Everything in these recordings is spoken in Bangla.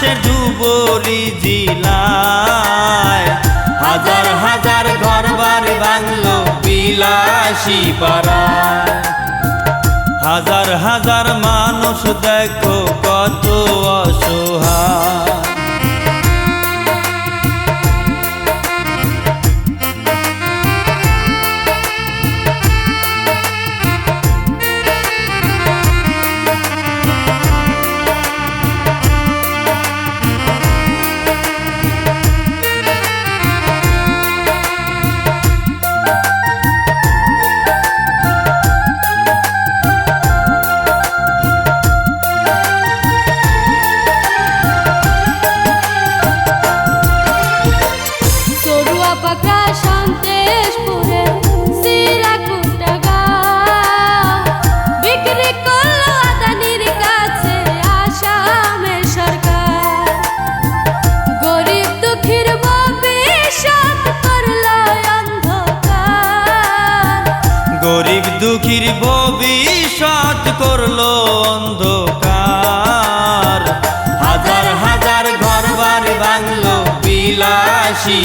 দেশের যুবরি জিলায় হাজার হাজার ঘর বাড়ি বাংলো বিলাসী পাড়ায়। হাজার হাজার মানুষ দেখো কত অসহায়। গরিব দুঃখীর ভবিষ্যৎ করল অন্ধকার। হাজার হাজার ঘর বাড়ি বাংলো বিলাসী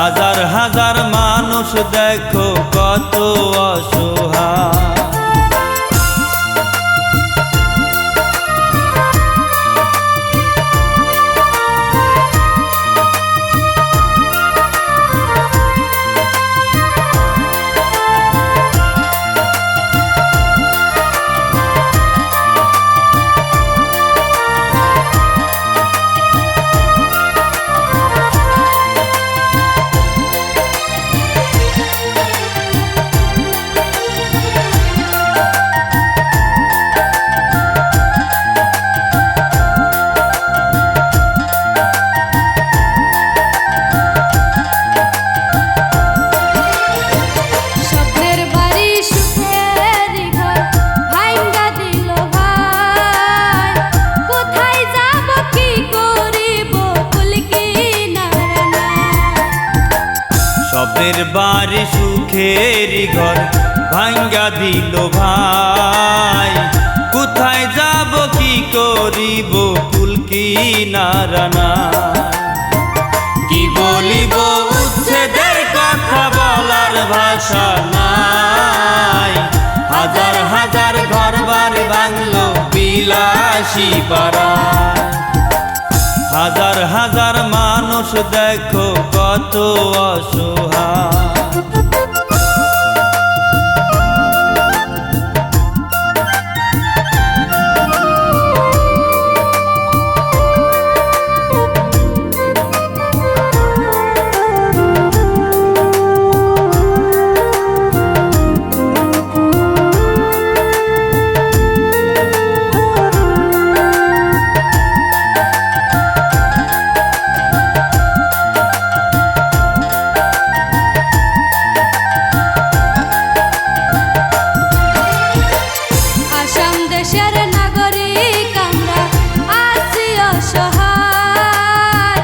হাজার হাজার মানুষ দেখো কত অসহায়। সবের বাড়ি সুখের ঘর ভাঙ্গা দিল ভাই। কোথায় যাব কি করিব ফুলকি নারানা কি বলিব উচ্ছেদের কথা বলার ভাষা নাই। হাজার হাজার ঘর বাড়ি বাংলো বিলাসী পাড়া হাজার হাজার মানুষ দেখো কত অসহায়। দেশের নাগরিক আমরা আছি অসহায়।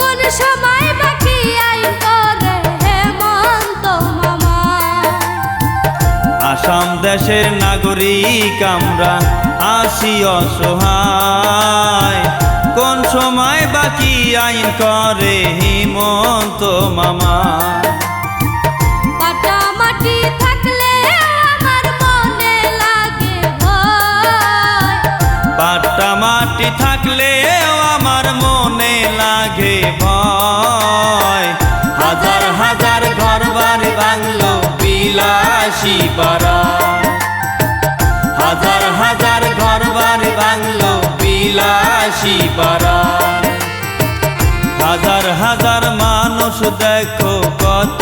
কোন সময় বাকি আইন করে হেমন্ত মামা। আসাম দেশের নাগরিক আমরা আসি অসহায়। কোন সময় বাকি আইন করে হিমন্ত মামা। পাটা মাটি মাটি থাকলেও আমার মনে লাগে ভয়। হাজার হাজার ঘর বাড়ি বাংলো বিলাসী হাজার হাজার ঘর বাড়ি বাংলো বিলাসী হাজার হাজার মানুষ দেখো কত